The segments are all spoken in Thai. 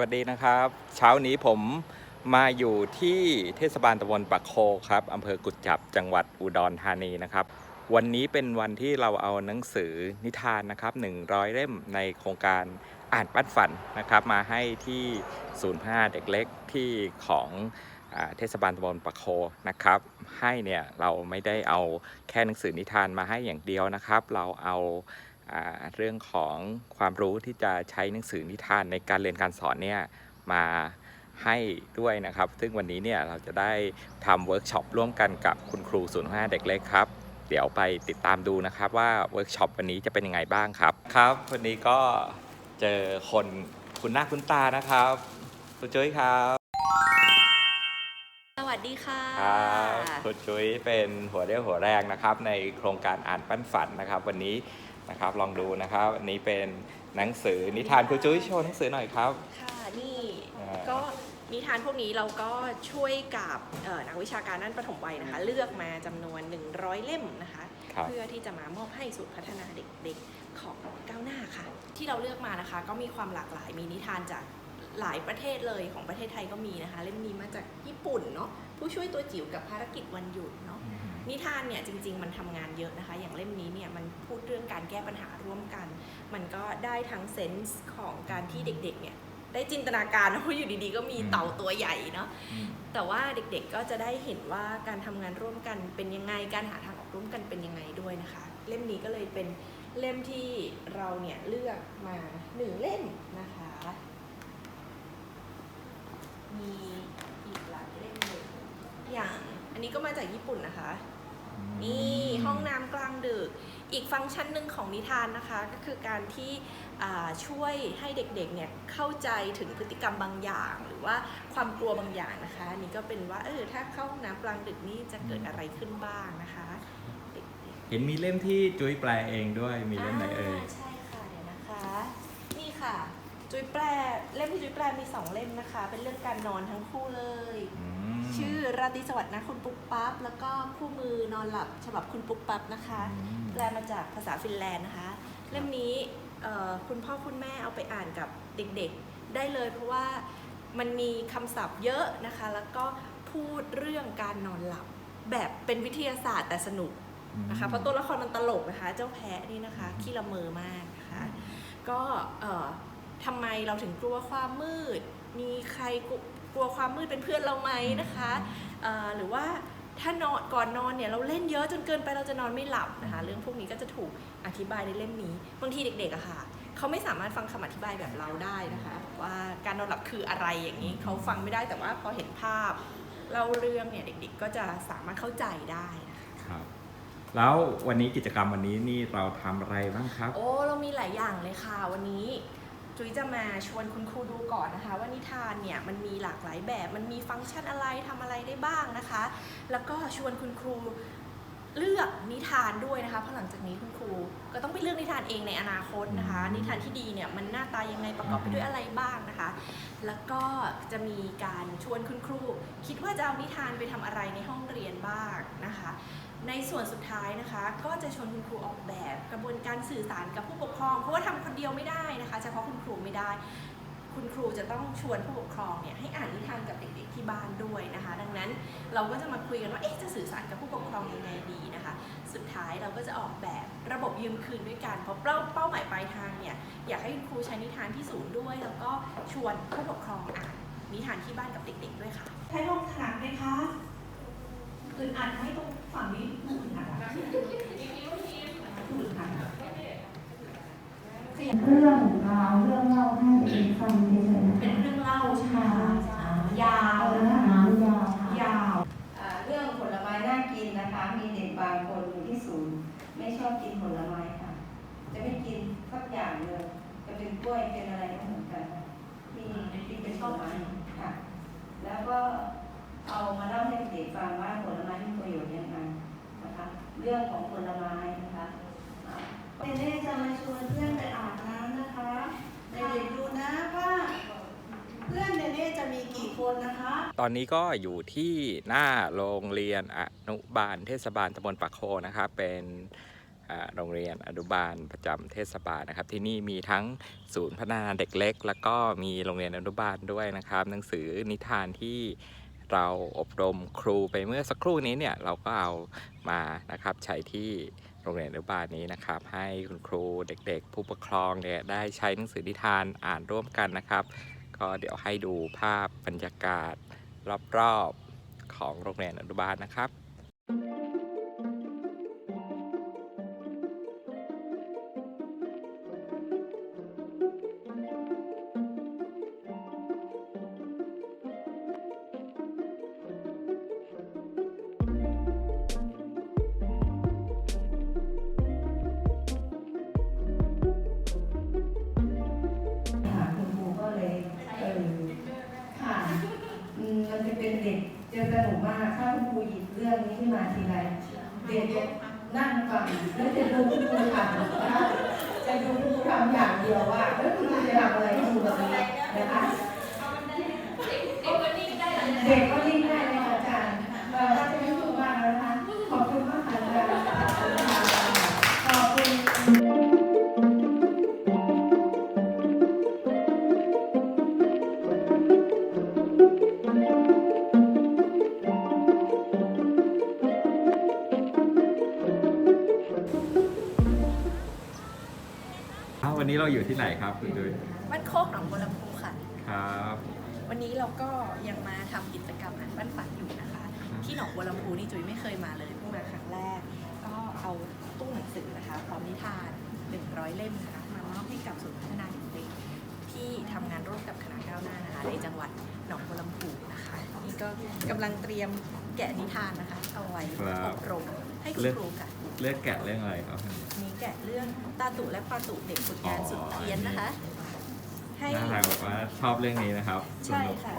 วัสดีนะครับ เช้านี้ผมมาอยู่ที่เทศบาลตำบลปากโคครับอำเภอกุดจับจังหวัดอุดรธานีนะครับ วันนี้เป็นวันที่เราเอาหนังสือนิทานนะครับ 100 เล่มในโครงการอ่านปั้นฝันนะครับ มาให้ที่ศูนย์พัฒนาเด็กเล็กที่ของอเทศบาลตำบลปากโคนะครับ ให้เนี่ยเราไม่ได้เอาแค่หนังสือนิทานมาให้อย่างเดียวนะครับ เราเอา เรื่องของความรู้ที่จะใช้หนังสือนิทานในการเรียนการสอนเนี่ยมาให้ด้วยนะครับ ซึ่งวันนี้เนี่ยเราจะได้ทำเวิร์กช็อปร่วมกันกับคุณครูศูนย์ห้าเด็กเล็กครับ เดี๋ยวไปติดตามดูนะครับว่าเวิร์กช็อปวันนี้จะเป็นยังไงบ้างครับ ครับ วันนี้ก็เจอคนคุณหน้าคุณตานะครับคุณจุ้ยครับสวัสดีค่ะครับคุณจุ้ยเป็นหัวเรี่ยวหัวแรงนะครับ ในโครงการอ่านปั้นฝันนะครับ วันนี้ นะครับ ลองดูนะครับ อันนี้เป็นหนังสือนิทานคุณจุ้ยโชว์หนังสือหน่อยครับ ค่ะนี่อ่าก็นิทานพวกนี้เราก็ช่วยกับเอ่อนักวิชาการด้านประถมวัยนะคะ เลือกมาจำนวน 100 เล่มนะคะครับเพื่อที่จะมามอบให้ศูนย์พัฒนาเด็กๆของก้าวหน้าค่ะ ที่เราเลือกมานะคะ ก็มีความหลากหลายมีนิทานจาก หลายประเทศเลยของประเทศไทยก็มีนะคะ เล่มนี้มาจากญี่ปุ่นเนาะผู้ช่วยตัวจิ๋วกับภารกิจวันหยุดเนาะนิทานเนี่ยจริง ๆ มันทำงานเยอะนะคะ อย่างเล่มนี้เนี่ยมันพูดเรื่องการแก้ปัญหาร่วมกัน มันก็ได้ทั้งเซนส์ของการที่เด็กๆเนี่ยได้จินตนาการนะว่าอยู่ดีๆ ก็มีอืมเต่าตัวใหญ่เนาะอืมแต่ว่าเด็กๆก็จะได้เห็นว่าการทำงานร่วมกันเป็นยังไงการหาทางออกร่วมกันเป็นยังไงด้วยนะคะ เล่มนี้ก็เลยเป็นเล่มที่เราเนี่ยเลือกมาหนึ่งเล่มนะคะ มีอีกหลายเล่มเลยอย่างอั นนี้ก็มาจากญี่ปุ่นนะคะ นี่ห้องน้ำกลางดึก อีกฟังก์ชันหนึ่งของนิทานนะคะ ก็คือการที่อ่าช่วยให้เด็กๆเนี่ยเข้าใจถึงพฤติกรรมบางอย่าง หรือว่าความกลัวบางอย่างนะคะอันนี่ก็เป็นว่าเออถ้าเข้าห้องน้ำกลางดึกนี่จะเกิดอะไรขึ้นบ้างนะคะเด็กๆเห็นมีเล่มที่จุ้ยแปลเองด้วยมีเล่มไหนเอ่ยาใช่ค่ะเดี๋ยวนะคะ นี่ค่ะ จุ้ยแปลเล่มที่จุ้ยแปลมีสองเล่มนะคะ เป็นเรื่องการนอนทั้งคู่เลยมชื่อราตรีสวัสดิ์นะคุณปุ๊บปั๊บแล้วก็คู่มือนอนหลับฉบับคุณปุ๊บปั๊บนะคะอืมแปลมาจากภาษาฟินแลนด์นะคะ เล่มนี้เอ่อคุณพ่อคุณแม่เอาไปอ่านกับเด็กๆได้เลยเพราะว่ามันมีคำศัพท์เยอะนะคะ แล้วก็พูดเรื่องการนอนหลับแบบเป็นวิทยาศาสตร์แต่สนุกนะคะเพราะตัวละครมันตลกนะคะ เจ้าแพะนี่นะคะขี้ละเมอมากนะคะ ก็เอ่อ ทำไมเราถึงกลัวความมืด มีใครกลัวกลัวความมืดเป็นเพื่อนเราไหมนะคะเอ่อหรือว่าถ้านอนก่อนนอนเนี่ยเราเล่นเยอะจนเกินไปเราจะนอนไม่หลับนะคะเรื่องพวกนี้ก็จะถูกอธิบายในเล่มนี้ บางทีเด็กๆอะค่ะเขาไม่สามารถฟังคำอธิบายแบบเราได้นะคะ ว่าการนอนหลับคืออะไรอย่างนี้เขาฟังไม่ได้แต่ว่าพอเห็นภาพเล่าเรื่องเนี่ยเด็กๆ ก็จะสามารถเข้าใจได้นะคะครับแล้ววันนี้กิจกรรมวันนี้นี่เราทำอะไรบ้างครับ โอ้เรามีหลายอย่างเลยค่ะวันนี้ จุ้ยจะมาชวนคุณครูดูก่อนนะคะ ว่านิทานเนี่ยมันมีหลากหลายแบบ มันมีฟังก์ชันอะไรทำอะไรได้บ้างนะคะ แล้วก็ชวนคุณครู เลือกนิทานด้วยนะคะเพราะหลังจากนี้คุณครูก็ต้องไปเลือกนิทานเองในอนาคตนะคะอืมนิทานที่ดีเนี่ยมันหน้าตายังไงประกอบไปด้วยอะไรบ้างนะคะ แล้วก็จะมีการชวนคุณครู คิดว่าจะเอานิทานไปทำอะไรในห้องเรียนบ้างนะคะ ในส่วนสุดท้ายนะคะ ก็จะชวนคุณครูออกแบบกระบวนการสื่อสารกับผู้ปกครองเพราะว่าทำคนเดียวไม่ได้นะคะเฉพาะคุณครูไม่ได้ คุณครูจะต้องชวนผู้ปกครองเนี่ยให้อ่านนิทานกับเด็กๆที่บ้านด้วยนะคะ ดังนั้นเราก็จะมาคุยกันว่าเอ๊ะจะสื่อสารกับผู้ปกครองยังไงดีนะคะ สุดท้ายเราก็จะออกแบบระบบยืมคืนด้วยกันเพราะเป้าเป้าหมายปลายทางเนี่ยอยากให้คุณครูใช้นิทานที่ศูนย์ด้วย แล้วก็ชวนผู้ปกครองอ่านนิทานที่บ้านกับเด็ก ๆ ด้วยค่ะใช้ลมถนัดไหมคะอึดอัดไหมตรงฝั่งนี้อึดอัดอะอึดอัด อะเรื่องราวเรื่องเล่าให้เด็กฟังเฉยๆนะเป็นคะเรื่องเล่าใช่ไหมคะอ่ายาว เอา นะ เนื้อ คะ หายาวค่ะ ยาว อ่าเรื่องผลไม้น่ากินนะคะ มีเด็กบางคนอยู่ที่ศูนย์ไม่ชอบกินผลไม้ค่ะ จะไม่กินสักอย่างเลย จะเป็นกล้วยเป็นอะไรก็เหมือนกันค่ะที่ที่เป็นผลไม้ค่ะ แล้วก็เอามาเล่าให้เด็กฟังว่าผลไม้มีประโยชน์ยังไงนะคะ เรื่องของผลไม้นะคะอ่า เนเน่จะมาชวนเพื่อนไปอาบน้ำนะคะเด็กๆดูนะว่าเพื่อนเนเน่จะมีกี่คนนะคะ ตอนนี้ก็อยู่ที่หน้าโรงเรียนอนุบาลเทศบาลตำบลปากโคนะครับ เป็นโรงเรียนอนุบาลประจำเทศบาลนะครับ ที่นี่มีทั้งศูนย์พัฒนาเด็กเล็ก แล้วก็มีโรงเรียนอนุบาลด้วยนะครับ หนังสือนิทานที่เราอบรมครูไปเมื่อสักครู่นี้เนี่ยเราก็เอามานะครับใช้ที่โรงเรียนอนุบาลนี้นะครับ ให้คุณครูเด็กๆ ผู้ปกครองเนี่ยได้ใช้หนังสือนิทานอ่านร่วมกันนะครับ ก็เดี๋ยวให้ดูภาพบรรยากาศ รอบๆของโรงเรียนอนุบาลนะครับ จะสนุกมากถ้าคุณครูหยิบเรื่องนี้ขึ้นมาทีไรเด็กจะนั่งฟังแล้วจะดูคุณครูทำนะคะจะดูคุณครูทำอย่างเดียวว่าแล้วคุณครูจะทำอะไรให้ดูแบบนี้นะคะเด็กก็ อ้าววันนี้เราอยู่ที่ไหนครับคุณดุยบ้านโคกหนองบัวลำพูค่ะ ครับ วันนี้เราก็ยังมาทำกิจกรรมอ่านบ้านฝันอยู่นะคะ ที่หนองบัวลำพูนี่จุ๋ยไม่เคยมาเลยเพิ่งมาครั้งแรก ก็เอาตู้หนังสือนะคะพร้อมนิทาน 100 เล่มนะคะมามอบให้กับศูนย์พัฒนาเด็กๆที่ทำงานร่วมกับคณะก้าวหน้านะคะในจังหวัดหนองบัวลำพูนะคะนี่ก็กำลังเตรียมแกะนิทานนะคะเอาไว้อบรม ให้คุณครูค่ะ เลือกแกะเรื่องอะไรครับ มีแกะเรื่องตาตุและปาตุเด็กฝึกงานสุดเพี้ยนนะคะ ให้น่ารักแบบว่าชอบเรื่องนี้นะครับใช่ค่ะ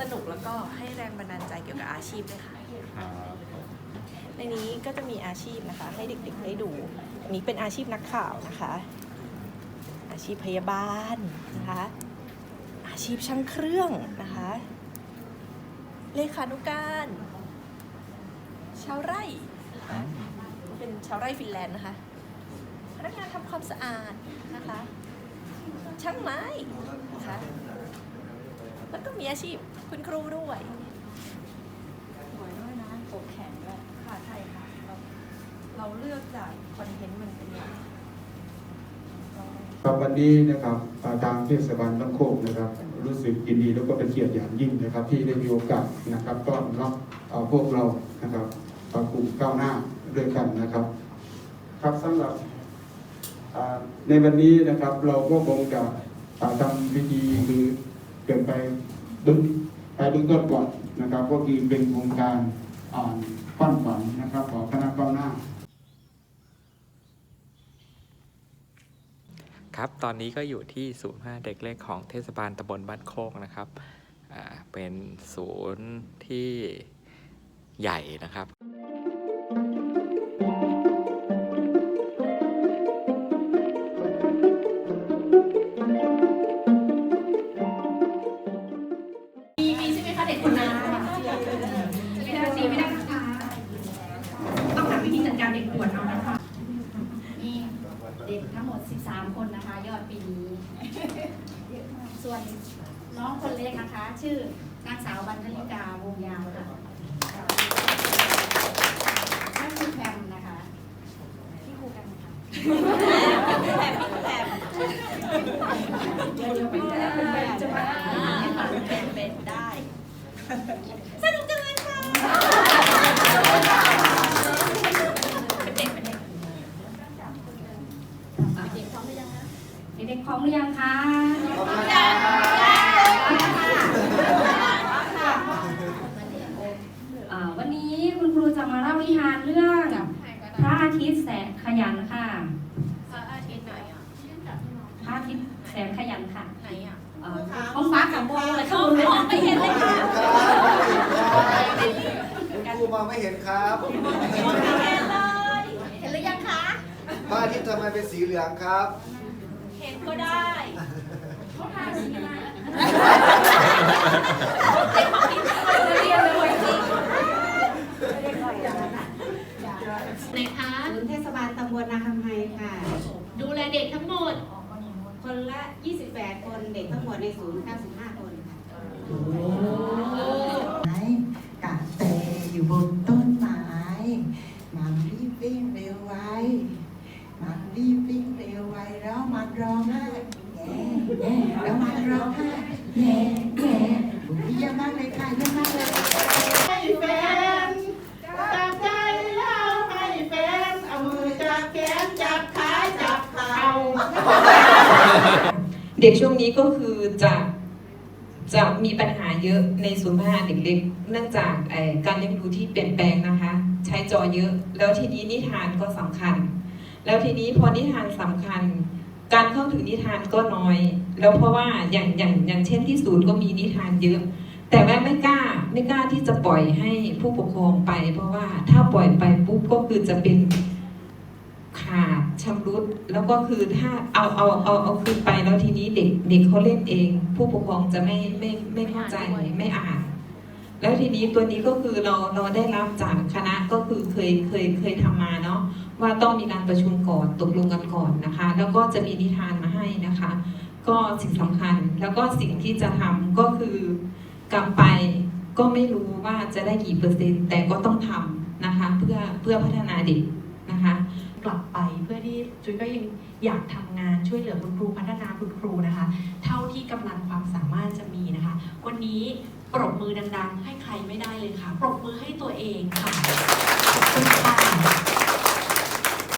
สนุกแล้วก็ให้แรงบันดาลใจเกี่ยวกับอาชีพด้วยค่ะ ครับในนี้ก็จะมีอาชีพนะคะ ให้เด็กๆได้ดูอันนี้เป็นอาชีพนักข่าวนะคะ อาชีพพยาบาลนะคะ อาชีพช่างเครื่องนะคะ เลขานุการ ชาวไร่ นะคะเป็นชาวไร่ฟินแลนด์นะคะพนักงานทำความสะอาดนะคะช่างไม้นะคะแล้วก็มีอาชีพคุณครูด้วยสวยด้วยนะปกแขนด้วยค่ะใช่ค่ะเราเราเลือกจากคอนเทนต์มันเป็นอย่างครับวันนี้นะครับอ่าทางเทศบาลบ้านโคกนะครับ รู้สึกยินดีแล้วก็เป็นเกียรติอย่างยิ่งนะครับ ที่ได้มีโอกาสนะครับต้อนรับเอาพวกเรานะครับ ปากลุ่มก้าวหน้าด้วยกันนะครับ ครับสำหรับในวันนี้นะครับเราก็คงจะทำพิธีคือเกินไปดึงไปเบื้องต้นก่อนนะครับ ก็คือเป็นโครงการอ่านปั้นฝันนะครับของคณะก้าวหน้าครับ ตอนนี้ก็อยู่ที่ศูนย์พัฒนาเด็กเล็กของเทศบาลตำบลบ้านโคกนะครับ เป็นศูนย์ที่ใหญ่นะครับ 13 คนนะคะ ยอดปีนี้ส่วนน้องคนเล็กนะคะ ชื่อนางสาวบรรณิกาวงยาวค่ะนั่นคือแพมนะคะที่ครูกันค่ะ แถมแถม เดี๋ยวจะเป็นจะเป็นแบบจะมา เป็นเป็นได้ สนุกจังเลยค่ะ เป็นเด็กเป็นเด็ก เด็กพร้อมหรือยังคะเด็กๆพร้อมหรือยังคะ อ่าวันนี้คุณครูจะมาเล่านิทานเรื่องพระอาทิตย์แสนขยันค่ะ พระอาทิตย์ไหนอะ พระอาทิตย์แสนขยันค่ะ ไหนอะ เอ่อท้องฟ้ากั บโบเลยข้างบนเลยมองไม่เห็นเลยค่ะคุณครูมองไม่เห็นครับ มองไม่เห็นเลย เห็นหรือยังคะพระอาทิตย์ทำไมเป็นสีเหลืองครับ เห็นก็ได้เขาทาสีอะไร ไอ้ของที่ไม่เคยเรียนเลยจริง ไหนคะ ศูนย์เทศบาลตำบลนาคำ ค่ะ ดูแลเด็กทั้งหมด คนละ 28 คนเด็กทั้งหมดในศูนย์95 คนค่ะ ไม้กะแตอยู่บนต้นไม้ มันรีบวิ่งเร็วไว มันรีบวิ่งเร็วไวแล้วมัน ร้องไห้แย่แย่แล้วมันร้องไห้แย่แย่เยี่ยมมากเลยค่ะเยี่ยมมากเลยให้แฟนจับใจเราให้แฟนเอามือจับแขนจับขาจับเข่าเด็กช่วงนี้ก็คือจะจะมีปัญหาเยอะในศูนย์พัฒนาเด็กเล็ก เนื่องจากการเลี้ยงดูที่เปลี่ยนแปลงนะคะ ใช้จอเยอะ แล้วทีนี้นิทานก็สำคัญ แล้วทีนี้พอนิทานสำคัญ การเข้าถึงนิทานก็น้อย แล้วเพราะว่าอย่างอย่างอย่างเช่นที่ศูนย์ก็มีนิทานเยอะ แต่ว่าไม่กล้าไม่กล้าที่จะปล่อยให้ผู้ปกครองไป เพราะว่าถ้าปล่อยไปปุ๊บก็คือจะเป็นขาดชำรุดแล้วก็คือถ้าเอาเอาเอาเอาคืนไปแล้วทีนี้เด็กเด็กเขาเล่นเอง ผู้ปกครองจะไม่ไม่ไม่เข้าใจไม่อ่าน แล้วทีนี้ตัวนี้ก็คือเราเราได้รับจากคณะก็คือเคยเคยเคยทำมาเนาะ ว่าต้องมีการประชุมก่อนตกลงกันก่อนนะคะ แล้วก็จะมีนิทานมาให้นะคะ ก็สิ่งสำคัญแล้วก็สิ่งที่จะทำก็คือกลับไปก็ไม่รู้ว่าจะได้กี่เปอร์เซ็นต์ แต่ก็ต้องทำนะคะ เพื่อเพื่อพัฒนาเด็กนะคะ กลับไปเพื่อที่จุ้ยก็ยังอยากทำงานช่วยเหลือคุณครูพัฒนาคุณครูนะคะ เท่าที่กำลังความสามารถจะมีนะคะ วันนี้ปรบมือดังๆ ให้ใครไม่ได้เลยค่ะ ปรบมือให้ตัวเองค่ะขอบคุณค่ะ